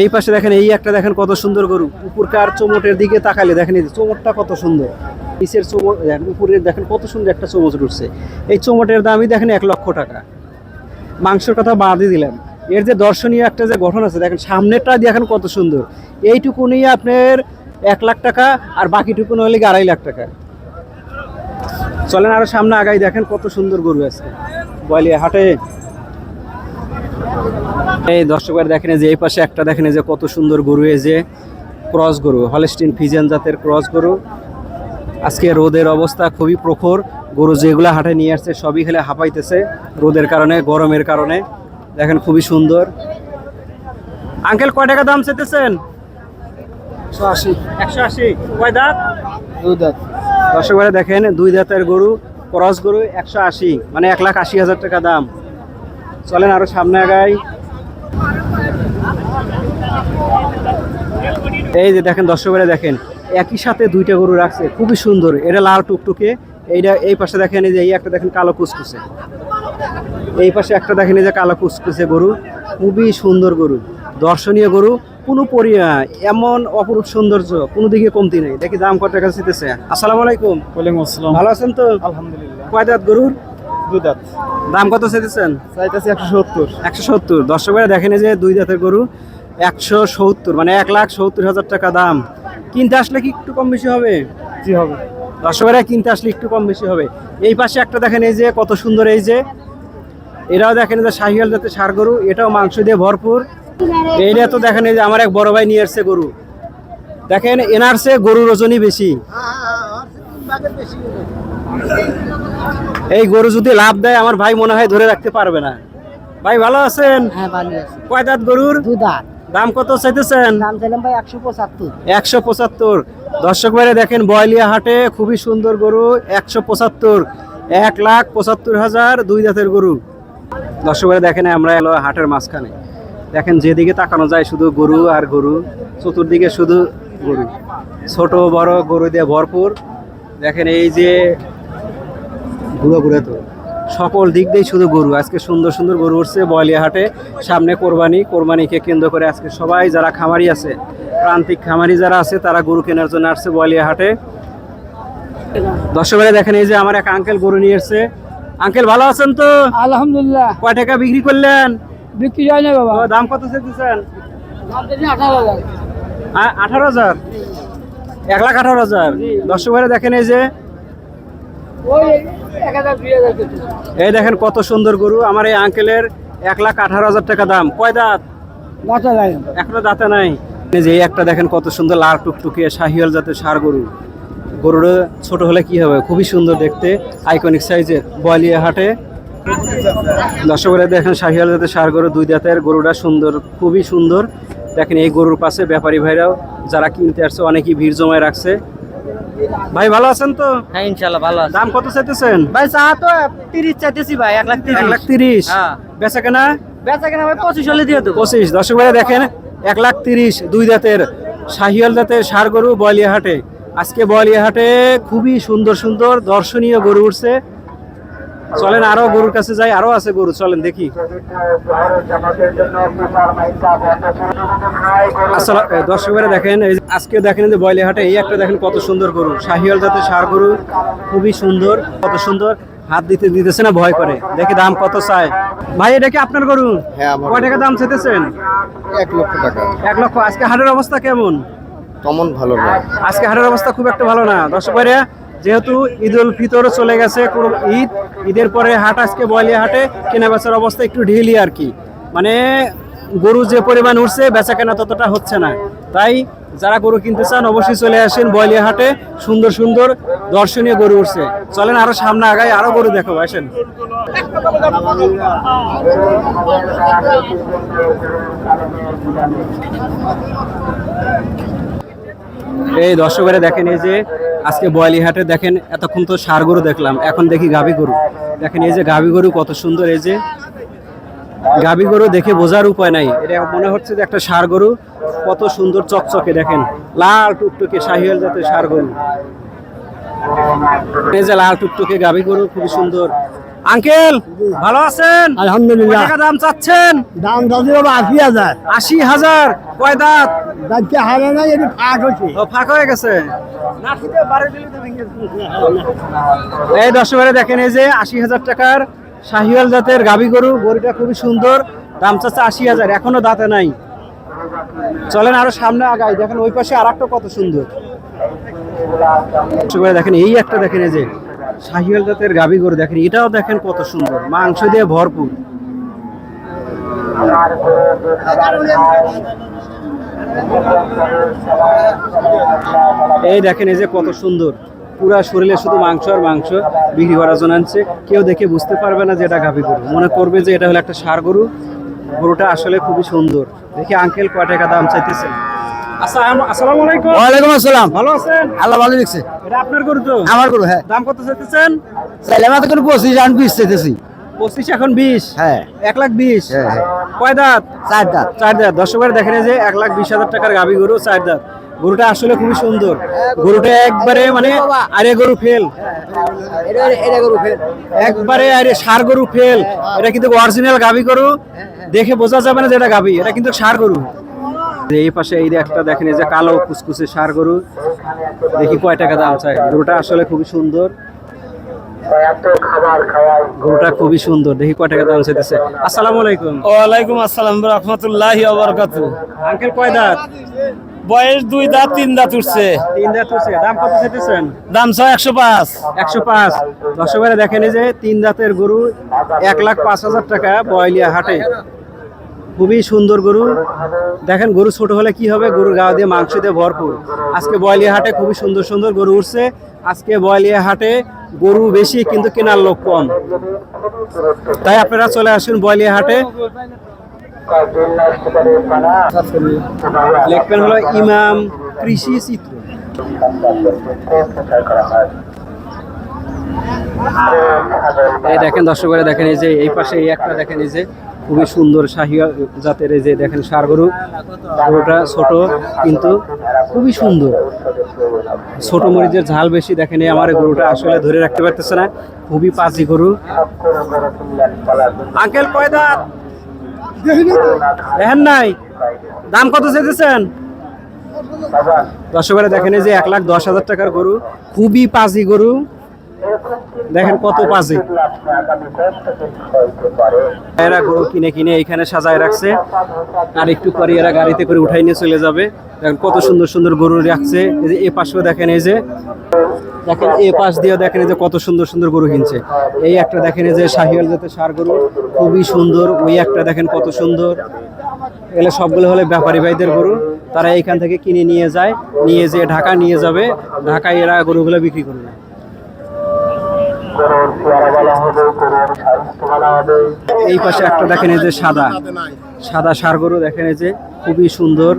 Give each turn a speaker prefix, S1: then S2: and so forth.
S1: এই পাশে দেখেন, এই একটা দেখেন কত সুন্দর গরু। উপরকার চোমটের দিকে তাকালে দেখেন এই চোমটটা কত সুন্দর। নিচের চোমট উপরের দেখেন কত সুন্দর একটা চোমচ উঠছে। এই চোমটের দামই দেখেন এক লক্ষ টাকা। মাংসের কথা বাদই দিলাম। এর যে দর্শনীয় একটা যে গঠন আছে, দেখেন, সামনেরটা দেখেন কত সুন্দর। এইটুকু নিয়ে আপনার এক লাখ টাকা আর বাকিটুকু হলে আড়াই লাখ টাকা। চলেন আরও সামনে আগাই, দেখেন কত সুন্দর গরু আছে। বলিয়া হাটে এই দর্শকবার দেখেন যে এই পাশে একটা দেখেন যে কত সুন্দর গরু এই যে ক্রস গরু হলস্টিন ফিজিয়ান জাতের ক্রস গরু। আজকে রোদের অবস্থা খুবই প্রখর গরু যেগুলো হাটে নিয়ে আসছে সবই খেলে হাঁপাইতেছে রোদের কারণে গরমের কারণে। দেখেন খুবই সুন্দর। আঙ্কেল কয় টাকা দাম চেতেছেন
S2: একশো আশি।
S1: কয় দাঁত?
S2: দুই দাঁত।
S1: দর্শকরা দেখেন দুই দাঁতের গরু ক্রস গরু একশো আশি। মানে এক লাখ আশি হাজার টাকা দাম। চলেন আরও সামনে আগাই। এই যে দেখেন দর্শকরা দেখেন একই সাথে দুইটা গরু রাখছে খুবই সুন্দর। এটা লাল টুকটুকে এইটা এই পাশে দেখেন এই যে এই একটা দেখেন কালো কুচকুচে এই পাশে একটা দেখেন এই যে কালো কুচকুচে গরু খুবই সুন্দর গরু দর্শনীয় গরু কোনো পরি এমন অপরূপ সৌন্দর্য কোনো দিকে কমতি নেই। দেখি দাম কত টাকা চিতেছে আসসালামু আলাইকুম।
S2: ওয়ালাইকুম আসসালাম।
S1: ভালো আছেন তো?
S2: আলহামদুলিল্লাহ।
S1: কয় দাঁত গরুর?
S2: দুই দাঁত।
S1: দাম কত চেতেছেন
S2: চাইতেছি একশো সত্তর।
S1: একশো সত্তর। দর্শকেরা দেখেন এই যে দুই দাঁতের গরু একশো সত্তর মানে এক লাখ সত্তর হাজার টাকা দাম। কিনতে আসলে কি একটু কম বেশি হবে?
S2: জি হবে।
S1: দর্শকেরা কিনতে আসলে একটু কম বেশি হবে। এই পাশে একটা দেখেন এই যে কত সুন্দর এই যে। এটাও দেখেন যে শাহিয়াল জাতের সার গরু এটাও মাংস দিয়ে ভরপুর। এইটা তো দেখেন এই যে আমার এক বড় ভাই নিয়ে আসছে গরু। দেখেন এনারসে গরুর ওজনই বেশি। এই গরু যদি লাভ দেয় আমার ভাই মনে হয় ধরে রাখতে পারবে না। ভাই ভালো আছেন?
S3: হ্যাঁ ভালো আছে।
S1: কয় দাঁত গরুর?
S3: দু দাঁত।
S1: দাম কত চাইতেছেন?
S3: দাম চাইলাম ভাই একশো পঁচাত্তর।
S1: একশো পঁচাত্তর। দর্শক বাইরে দেখেন বয়লিয়া হাটে খুবই সুন্দর গরু একশো পঁচাত্তর। এক লাখ পঁচাত্তর হাজার দুই দাঁতের গরু। দর্শক বাইরে দেখেন আমরা এলো হাটের মাঝখানে। দেখেন যেদিকে তাকানো যায় শুধু গরু আর গরু চতুর্দিকে শুধু গরু। ছোট বড় গরু দিয়ে ভরপুর। দেখেন এই যে ঘুরে ঘুরে তো। সকল দিক দিয়েই শুধু গরু। আজকে সুন্দর সুন্দর গরু উঠছে বয়লিয়া হাটে সামনে কোরবানি কোরবানিকে কেন্দ্র করে আজকে সবাই যারা খামারি আছে প্রান্তিক খামারি যারা আছে তারা গরু কেনার জন্য আসছে বয়লিয়া হাটে দর্শকেরা দেখেন এই যে আমার এক আঙ্কেল গরু নিয়ে এসছে। আঙ্কেল ভালো আছেন তো?
S3: আলহামদুলিল্লাহ।
S1: কয় টাকা বিক্রি করলেন?
S3: বিক্রি হয় না বাবা।
S1: দাম কত চেয়েছেন?
S3: আঠারো হাজার।
S1: আঠারো হাজার? এক লাখ আঠারো হাজার। দর্শকেরা দেখেন এই যে
S3: ওই এক হাজার দুই হাজার কেজি
S1: এই দেখেন কত সুন্দর গরু। আমার এই আঙ্কেলের এক লাখ আঠারো হাজার টাকা দাম। কয় দাঁত? এখনও দাঁতে নাই। এই যে এই একটা দেখেন কত সুন্দর লাল টুকটুকে শাহিয়াল জাতের সার গরু। গরুর ছোট হলে কি হবে? খুবই সুন্দর দেখতে। আইকনিক সাইজের বলিয়া হাটে। দর্শকরা দেখেন শাহিয়াল জাতের সার গরু দুই দাঁতের। গরুটা সুন্দর খুবই সুন্দর। দেখেন এই গরুর পাশে ব্যাপারী ভাইরাও যারা কিনতে আসছে অনেকেই ভিড় জমায় রাখছে। ভাই ভালো আছেন তো?
S3: হ্যাঁ ইনশাল্লাহ ভালো আছেন
S1: দাম কত চাইতেছেন?
S3: ভাই চা তো তিরিশ চাইতেছি ভাই এক লাখ
S1: এক লাখ তিরিশ।
S3: হ্যাঁ।
S1: বেচা কেনা?
S3: বেচা কেনা ভাই পঁচিশ হলে দিয়ে দেবো।
S1: পঁচিশ। দর্শক ভাই দেখেন এক লাখ তিরিশ দুই দাঁতের শাহিয়াল দাঁতের সার গরু বলিয়া হাটে আজকে বলিয়া হাটে খুবই সুন্দর সুন্দর দর্শনীয় গরু উঠছে। চলেন আরও গরুর কাছে যাই আরও আছে গরু চলেন দেখি। দর্শক ভাইরা দেখেন আজকে দেখেন যে বয়লিয়া হাটে এই একটা দেখেন কত সুন্দর গরু। শাহিয়াল জাতের সার গরু খুবই সুন্দর কত সুন্দর হাত দিতে দিতেছে না ভয় করে। দেখি দাম কত চায়। ভাই এটা কি আপনার গরু?
S2: হ্যাঁ,
S1: কয় টাকা দাম চেতেছেন
S2: এক লক্ষ টাকা।
S1: এক লক্ষ। আজকে হাটের অবস্থা কেমন?
S2: তেমন ভালো নয়
S1: আজকে হাটের অবস্থা খুব একটা ভালো না। দর্শক ভাইরা যেহেতু ঈদ উল ফিতরও চলে গেছে ঈদ, ঈদের পরে হাট আজকে বয়লিয়া হাটে কেনা বেচার অবস্থা একটু ঢিলি আর কি। মানে গরু যে পরিমাণ উঠছে বেচা কেনা ততটা হচ্ছে না। তাই যারা গরু কিনতে চান, অবশ্যই চলে আসেন বয়লিয়া হাটে, সুন্দর সুন্দর দর্শনীয় গরু উঠছে। চলেন আরও সামনে আগায় আরও গরু দেখো, আসেন। এই দর্শকেরা দেখেন এই যে আজকে বয়ালি হাটে দেখেন, এতক্ষণ তো সার গরু দেখলাম, এখন দেখি গাভী গরু। দেখেন এই যে গাভী গরু কত সুন্দর, এই যে গাভী গরু দেখে বোঝার উপায় নাই। এটা মনে হচ্ছে যে একটা সার গরু, কত সুন্দর চকচকে, দেখেন, লাল টুকটুকে শাহিয়াল জাতের সার গরু। এই যে লাল টুকটুকে গাভী গরু, খুবই সুন্দর। আঙ্কেল ভালো আছেন?
S4: আলহামদুলিল্লাহ।
S1: টাকা দাম চাচ্ছেন?
S4: দাম দাদি বাবা আশি হাজার।
S1: আশি হাজার। কয় দাঁত?
S4: দাঁতকে হারে নাই এটি ফাঁক হচ্ছে
S1: ও ফাঁক হয়ে গেছে। এই দর্শকেরা দেখেন এই যে আশি হাজার টাকার শাহিওয়াল জাতের গাভী গরু গরুটা খুবই সুন্দর। দাম চাচ্ছে আশি হাজার এখনও দাঁতে নাই। চলেন আরও সামনে আগাই। দেখেন ওই পাশে আর একটা কত সুন্দর। দেখেন এই একটা দেখেন এই যে শাহিওয়াল জাতের গাভী গরু দেখেন, এটাও দেখেন কত সুন্দর, মাংস দিয়ে ভরপুর। এই দেখেন, এই যে কত সুন্দর, পুরা শরীরে শুধু মাংস আর মাংস বিক্রি করার জন্য আনছে। কেউ দেখে বুঝতে পারবে না যে এটা গাভী গরু। মনে করবে যে এটা হলো একটা সার গরু। গরুটা আসলে খুবই সুন্দর। দেখি আঙ্কেল কয় টাকা দাম চাইতেছেন আসসালাম- আসসালামু আলাইকুম।
S4: ওয়ালাইকুম আসসালাম।
S1: ভালো আছেন?
S4: আল্লাহ ভালো দেখছে।
S1: এটা আপনার গরু তো?
S4: আমার করো হ্যাঁ।
S1: দাম কত চাইতেছেন?
S4: চাইলে মাত্র করে পঁচিশ রান পিস চাইতেছি।
S1: পঁচিশ এখন বিশ।
S4: হ্যাঁ।
S1: এক লাখ বিশ।
S4: হ্যাঁ।
S1: কয় দাঁত?
S4: চার দাঁত।
S1: চার দাঁত। দর্শকের দেখেন যে এক লাখ বিশ হাজার টাকার গাভী গরু চার দাঁত। গরুটা আসলে খুবই সুন্দর। গরুটা একবারে মানে আরে গরু ফেল। একবারে আরে সার গরু ফেল। এটা কিন্তু অরিজিনাল গাভী গরু। দেখে বোঝা যাবে না যে এটা গাভী। এটা কিন্তু সার গরু। এই পাশে এই একটা দেখেন এই যে কালো কুচকুচে সার গরু দেখি কয় টাকা দাম চাই গরুটা আসলে খুবই সুন্দর। গরুটা খুবই সুন্দর। দেখি কয় টাকা দাম চাইতেছে। আসসালামু আলাইকুম।
S5: ওয়ালাইকুম আসসালাম রহমতুল্লাহি ওবরকাতু
S1: আঙ্কেল কয় দাঁত?
S5: বয়স দুই দাঁত তিন দাঁত উঠছে।
S1: তিন দাঁত হচ্ছে দাম কত চাইতেছেন?
S5: দাম ছয় একশো পাঁচ।
S1: একশো পাঁচ। দর্শকেরা দেখেন এই যে তিন দাঁতের গরু এক লাখ পাঁচ হাজার টাকা বয়লিয়া হাটে। খুবই সুন্দর গরু। দেখেন গরু ছোট হলে কি হবে? গরুর গা দিয়ে মাংস দিয়ে ভরপুর। আজকে বয়লিয়া হাটে খুবই সুন্দর সুন্দর গরু উঠছে। আজকে বয়লিয়া হাটে গরু বেশি কিন্তু কেনার লোক কম। তাই আপনারা চলে আসুন বয়লিয়া হাটে লিখবেন হলো ইমাম কৃষি চিত্র। এই দেখেন দর্শকরা দেখেন এই যে এই পাশে এই একটা দেখেন এই যে খুবই সুন্দর শাহিয়া জাতের এই যে দেখেন সার গরু গরুটা ছোট, কিন্তু খুবই সুন্দর। ছোট মরিচের ঝাল বেশি দেখেন এই আমার গরুটা আসলে ধরে রাখতে পারতেছে না, খুবই পাজি গরু। আঙ্কেল, কয় দাঁত? দেখেন নাই? দাম কত চেয়েছেন দর্শকরা দেখেন এই যে এক লাখ দশ হাজার টাকার গরু, খুবই পাজি গরু। দেখেন কত পাজি এরা গরু কিনে কিনে এখানে সাজায় রাখছে। আর একটু পরে এরা গাড়িতে করে উঠাই নিয়ে চলে যাবে। দেখেন কত সুন্দর সুন্দর গরু রাখছে। এই যে এ পাশেও দেখেন এই যে, দেখেন এ পাশ দিয়ে দেখেন যে কত সুন্দর সুন্দর গরু কিনছে। এই একটা দেখেন যে শাহিয়াল জাতের সার গরু, খুবই সুন্দর। ওই একটা দেখেন কত সুন্দর। এগুলো সবগুলো হলে ব্যাপারী ভাইদের গরু। তারা এইখান থেকে কিনে নিয়ে যায়, নিয়ে যেয়ে ঢাকা নিয়ে যাবে। ঢাকায় এরা গরুগুলো বিক্রি করবে। এই পাশে একটা দেখেন এই যে সাদা সাদা সার গরু দেখেন এই যে, খুবই সুন্দর।